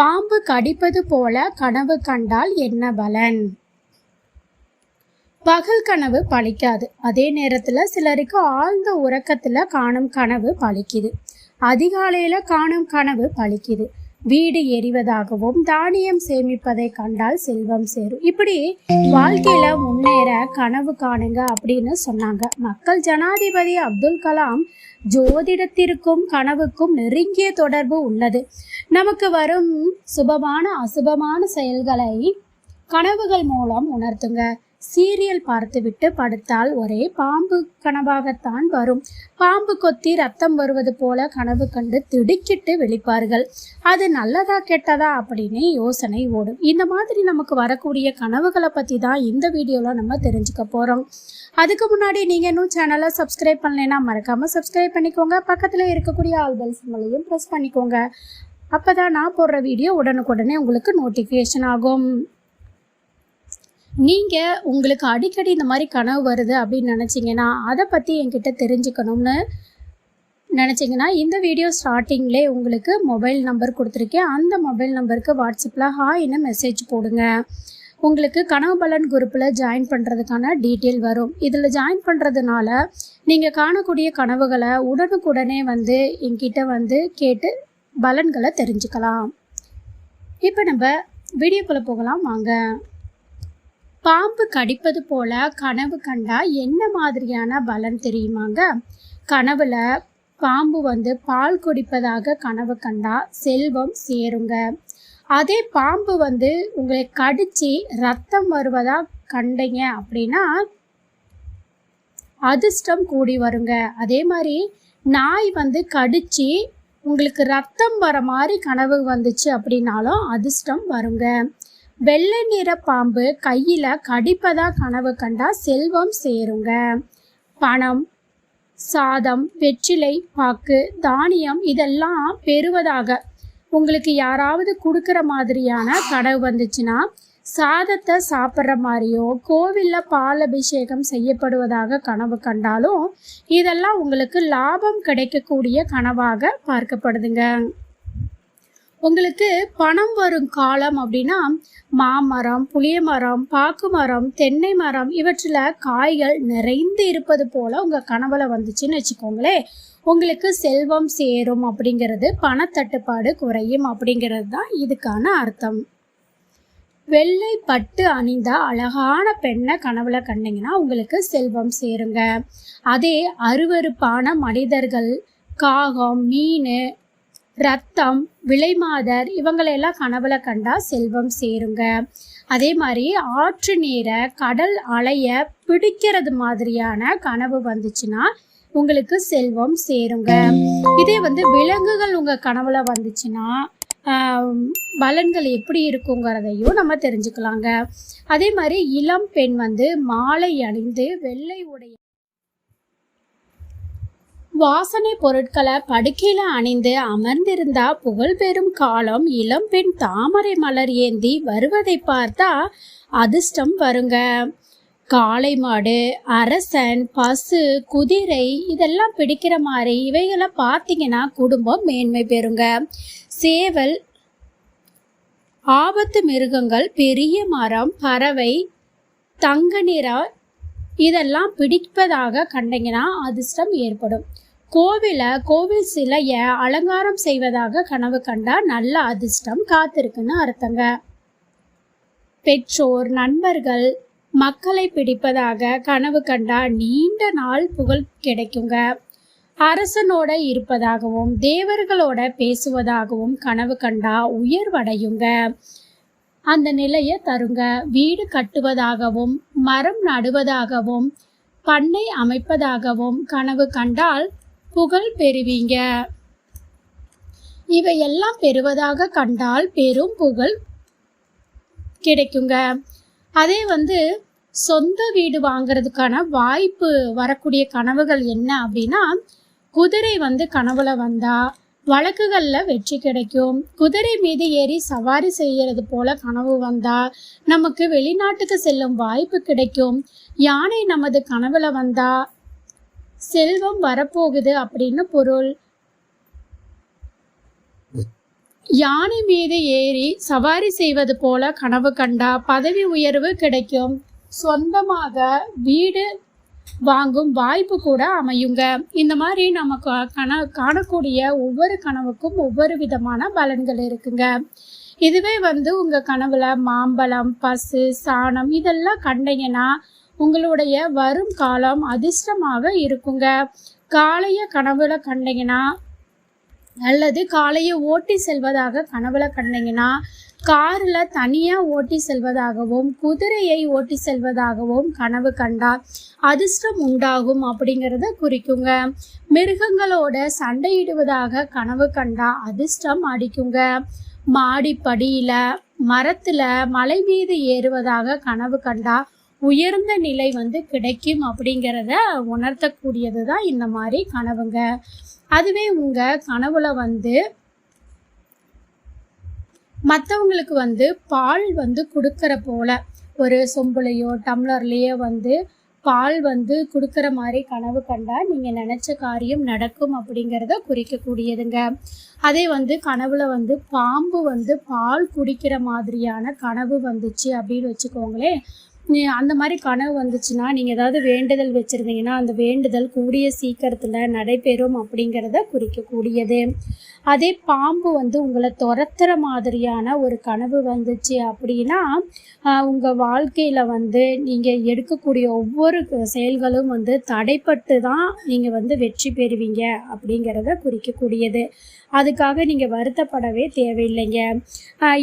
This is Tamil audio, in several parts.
பாம்பு கடிப்பது போல கனவு கண்டால் என்ன பலன்? பகல் கனவு பழிக்காது. அதே நேரத்தில் சிலருக்கு ஆழ்ந்த உறக்கத்தில் காணும் கனவு பழிக்குது. அதிகாலையில் காணும் கனவு பழிக்குது. வீடு எரிவதாகவும் தானியம் சேமிப்பதை கண்டால் செல்வம் சேரும். இப்படி வாழ்க்கையில முன்னேற கனவு காணுங்க அப்படின்னு சொன்னாங்க. மக்கள் ஜனாதிபதி அப்துல் கலாம் ஜோதிடத்திற்கும் கனவுக்கும் நெருங்கிய தொடர்பு உள்ளது. நமக்கு வரும் சுபமான அசுபமான செயல்களை கனவுகள் மூலம் உணர்த்துங்க. சீரியல் பார்த்துவிட்டு படுத்தால் ஒரே பாம்பு கனவாகத்தான் வரும். பாம்பு கொத்தி ரத்தம் வருவது போல கனவு கண்டு திடுக்கிட்டு விழிப்பார்கள். அது நல்லதா கெட்டதா அப்படின்னு யோசனை ஓடும். இந்த மாதிரி நமக்கு வரக்கூடிய கனவுகளை பற்றி தான் இந்த வீடியோவில் நம்ம தெரிஞ்சுக்க போகிறோம் அதுக்கு முன்னாடி நீங்கள் இன்னும் சேனலை சப்ஸ்கிரைப் பண்ணலைன்னா மறக்காமல் சப்ஸ்கிரைப் பண்ணிக்கோங்க. பக்கத்தில் இருக்கக்கூடிய ஆல் பெல் சிம்மலையும் ப்ரெஸ் பண்ணிக்கோங்க. அப்போ தான் நான் போடுற வீடியோ உடனுக்குடனே உங்களுக்கு நோட்டிஃபிகேஷன் ஆகும். நீங்கள் உங்களுக்கு அடிக்கடி இந்த மாதிரி கனவு வருது அப்படின்னு நினச்சிங்கன்னா அதை பற்றி என்கிட்ட தெரிஞ்சுக்கணும்னு நினச்சிங்கன்னா இந்த வீடியோ ஸ்டார்டிங்லே உங்களுக்கு மொபைல் நம்பர் கொடுத்துருக்கேன். அந்த மொபைல் நம்பருக்கு வாட்ஸ்அப்பில் ஹாய்னு மெசேஜ் போடுங்க. உங்களுக்கு கனவு பலன் குரூப்பில் ஜாயின் பண்ணுறதுக்கான டீட்டெயில் வரும். இதில் ஜாயின் பண்ணுறதுனால நீங்கள் காணக்கூடிய கனவுகளை உடனுக்குடனே வந்து என்கிட்ட வந்து கேட்டு பலன்களை தெரிஞ்சுக்கலாம். இப்போ நம்ம வீடியோக்குள்ளே போகலாம். வாங்க. பாம்பு கடிப்பது போல கனவு கண்டா என்ன மாதிரியான பலன் தெரியுமாங்க? கனவுல பாம்பு வந்து பால் குடிப்பதாக கனவு கண்டா செல்வம் சேருங்க. அதே பாம்பு வந்து உங்களை கடிச்சு ரத்தம் வருவதா கண்டீங்க அப்படின்னா அதிர்ஷ்டம் கூடி வருங்க. அதே மாதிரி நாய் வந்து கடிச்சு உங்களுக்கு ரத்தம் வர மாதிரி கனவு வந்துச்சு அப்படின்னாலும் அதிர்ஷ்டம் வருங்க. வெள்ளை நிற பாம்பு கையில் கடிப்பதா கனவு கண்டா செல்வம் சேருங்க. பணம் சாதம் வெற்றிலை பாக்கு தானியம் இதெல்லாம் பெறுவதாக. உங்களுக்கு யாராவது கொடுக்குற மாதிரியான கனவு வந்துச்சுன்னா சாதத்தை சாப்பிட்ற மாதிரியோ கோவிலில் பால் அபிஷேகம் செய்யப்படுவதாக கனவு கண்டாலும் இதெல்லாம் உங்களுக்கு லாபம் கிடைக்கக்கூடிய கனவாக பார்க்கப்படுதுங்க. உங்களுக்கு பணம் வரும் காலம் அப்படின்னா மாமரம் புளிய மரம் பாக்கு மரம் தென்னை மரம் இவற்றில் காய்கள் நிறைந்து இருப்பது போல உங்கள் கனவுல வந்துச்சுன்னு வச்சுக்கோங்களேன். உங்களுக்கு செல்வம் சேரும் அப்படிங்கிறது பணத்தட்டுப்பாடு குறையும் அப்படிங்கிறது தான் இதுக்கான அர்த்தம். வெள்ளை பட்டு அணிந்த அழகான பெண்ணை கனவுல கண்டிங்கன்னா உங்களுக்கு செல்வம் சேருங்க. அதே அருவருப்பான மனிதர்கள் காகம் மீன் ரத்தம் விலைமாதர் இவங்களையெல்லாம் கனவுல கண்டா செல்வம் சேருங்க. அதே மாதிரி ஆற்று நீரை கடல் அலைய பிடிக்கிறது மாதிரியான கனவு வந்துச்சுன்னா உங்களுக்கு செல்வம் சேருங்க. இதே வந்து விலங்குகள் உங்க கனவுல வந்துச்சுன்னா பலன்கள் எப்படி இருக்குங்கிறதையும் நம்ம தெரிஞ்சுக்கலாங்க. அதே மாதிரி இளம் பெண் வந்து மாலை அணிந்து வெள்ளை உடைய வாசனை பொருட்களை படுக்கையில அணிந்து அமர்ந்திருந்தா புகழ் பெறும் காலம் இளம்பெண் தாமரை மலர் ஏந்தி வருவதை பார்த்தா அதிர்ஷ்டம் வருங்க. காளை மாடு அரசன் பசு குதிரை இதெல்லாம் பிடிக்கிற மாதிரி இவைகளை பார்த்தீங்கன்னா குடும்பம் மேன்மை பெறுங்க. சேவல் ஆபத்து மிருகங்கள் பெரிய மரம் பறவை தங்க நிற இதெல்லாம் பிடிப்பதாக கண்டீங்கன்னா அதிர்ஷ்டம் ஏற்படும். கோவில கோவில் சிலைய அலங்காரம் செய்வதாக கனவு கண்டா நல்ல அதிர்ஷ்டம் காத்திருக்குன்னு அர்த்தங்க. பெற்றோர் நண்பர்கள் மக்களை பிடிப்பதாக கனவு கண்டா நீண்ட நாள் புகழ் கிடைக்குங்க. அரசனோட இருப்பதாகவும் தேவர்களோட பேசுவதாகவும் கனவு கண்டா உயர்வடையுங்க. அந்த நிலையை தருங்க. வீடு கட்டுவதாகவும் மரம் நடுவதாகவும் பண்ணை அமைப்பதாகவும் கனவு கண்டால் புகழ் பெறுவீங்க. இவையெல்லாம் பெறுவதாக கண்டால் பெரும் புகழ் கிடைக்குங்க. அதே வந்து சொந்த வீடு வாங்கிறதுக்கான வாய்ப்பு வரக்கூடிய கனவுகள் என்ன அப்படின்னா குதிரை வந்து கனவுல வந்தா வழக்குகளில் வெற்றி கிடைக்கும். குதிரை மீது ஏறி சவாரி செய்கிறது போல கனவு வந்தா நமக்கு வெளிநாட்டுக்கு செல்லும் வாய்ப்பு கிடைக்கும். யானை நமது கனவுல வந்தா செல்வம் வரப்போகுது அப்படின்னு பொருள். யானை மீது ஏறி சவாரி செய்வது போல கனவு கண்டா பதவி உயர்வு கிடைக்கும். சொந்தமாக வீடு வாங்கும் வாய்ப்பு கூட அமையுங்க. இந்த மாதிரி நம்ம க- கன காணக்கூடிய ஒவ்வொரு கனவுக்கும் ஒவ்வொரு விதமான பலன்கள் இருக்குங்க. இதுவே வந்து உங்கள் கனவுல மாம்பழம் பசு சாணம் இதெல்லாம் கண்டீங்கன்னா உங்களுடைய வரும் காலம் அதிர்ஷ்டமாக இருக்குங்க. காலைய கனவுல கண்டீங்கன்னா அல்லது காலையை ஓட்டி செல்வதாக கனவுல கண்டீங்கன்னா காரில் தனியாக ஓட்டி செல்வதாகவும் குதிரையை ஓட்டி செல்வதாகவும் கனவு கண்டால் அதிர்ஷ்டம் உண்டாகும் அப்படிங்கிறத குறிக்குங்க. மிருகங்களோட சண்டையிடுவதாக கனவு கண்டா அதிர்ஷ்டம் அடிக்குங்க. மாடிப்படியில் மரத்தில் மலை மீது ஏறுவதாக கனவு கண்டா உயர்ந்த நிலை வந்து கிடைக்கும் அப்படிங்கிறத உணர்த்தக்கூடியது தான் இந்த மாதிரி கனவுங்க. அதுவே உங்கள் கனவுல வந்து மற்றவங்களுக்கு வந்து பால் வந்து கொடுக்குற போல. ஒரு சொம்புலையோ டம்ளர்லேயோ வந்து பால் வந்து கொடுக்குற மாதிரி கனவு கண்டால் நீங்கள் நினச்ச காரியம் நடக்கும் அப்படிங்கிறத குறிக்கக்கூடியதுங்க. அதே வந்து கனவுல வந்து பாம்பு வந்து பால் குடிக்கிற மாதிரியான கனவு வந்துச்சு அப்படின்னு வச்சுக்கோங்களேன். அந்த மாதிரி கனவு வந்துச்சுன்னா நீங்கள் ஏதாவது வேண்டுதல் வச்சுருந்தீங்கன்னா அந்த வேண்டுதல் கூடிய சீக்கிரத்தில் நடைபெறும் அப்படிங்கிறத குறிக்கக்கூடியது. அதே பாம்பு வந்து உங்களை துரத்துற மாதிரியான ஒரு கனவு வந்துச்சு அப்படின்னா உங்கள் வாழ்க்கையில் வந்து நீங்கள் எடுக்கக்கூடிய ஒவ்வொரு செயல்களும் வந்து தடைப்பட்டு தான் நீங்கள் வந்து வெற்றி பெறுவீங்க அப்படிங்கிறத குறிக்கக்கூடியது. அதுக்காக நீங்கள் வருத்தப்படவே தேவையில்லைங்க.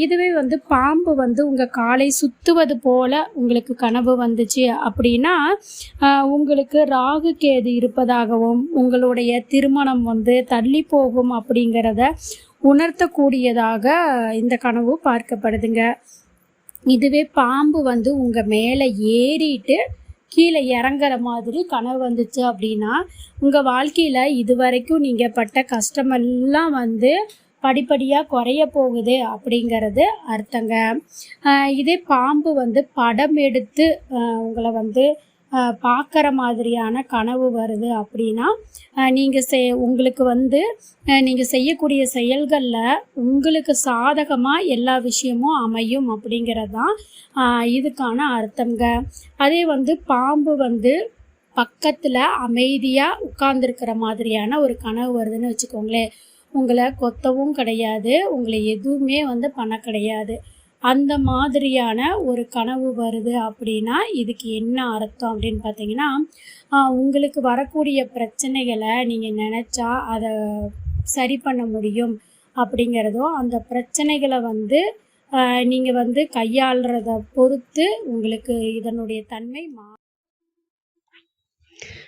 இதுவே வந்து பாம்பு வந்து உங்கள் காலை சுத்துவது போல உங்களுக்கு கனவு வந்துச்சு அப்படின்னா உங்களுக்கு ராகு கேது இருப்பதாகவும் உங்களுடைய திருமணம் வந்து தள்ளி போகும் அப்படிங்கிறத உணர்த்தக்கூடியதாக இந்த கனவு பார்க்கப்படுதுங்க. இதுவே பாம்பு வந்து உங்கள் மேலே ஏறிட்டு கீழே இறங்குற மாதிரி கனவு வந்துச்சு அப்படின்னா உங்கள் வாழ்க்கையில் இது வரைக்கும் நீங்கள் பட்ட கஷ்டமெல்லாம் வந்து படிப்படியாக குறைய போகுது அப்படிங்கிறது அர்த்தங்க. இதே பாம்பு வந்து படம் எடுத்து உங்களை வந்து பார்க்குற மாதிரியான கனவு வருது அப்படின்னா நீங்கள் செய் உங்களுக்கு வந்து நீங்கள் செய்யக்கூடிய செயல்களில் உங்களுக்கு சாதகமாக எல்லா விஷயமும் அமையும் அப்படிங்கிறது தான் இதுக்கான அர்த்தங்க அதே வந்து பாம்பு வந்து பக்கத்தில் அமைதியாக உட்கார்ந்துருக்கிற மாதிரியான ஒரு கனவு வருதுன்னு வச்சுக்கோங்களேன். உங்களை கொத்தவும் கிடையாது உங்களை எதுவுமே வந்து பண்ண கிடையாது. அந்த மாதிரியான ஒரு கனவு வருது அப்படின்னா இதுக்கு என்ன அர்த்தம் அப்படின்னு பார்த்தீங்கன்னா உங்களுக்கு வரக்கூடிய பிரச்சனைகளை நீங்கள் நினச்சா அதை சரி பண்ண முடியும் அப்படிங்கிறதும் அந்த பிரச்சனைகளை வந்து நீங்கள் வந்து கையாளுறத பொறுத்து உங்களுக்கு இதனுடைய தன்மை மா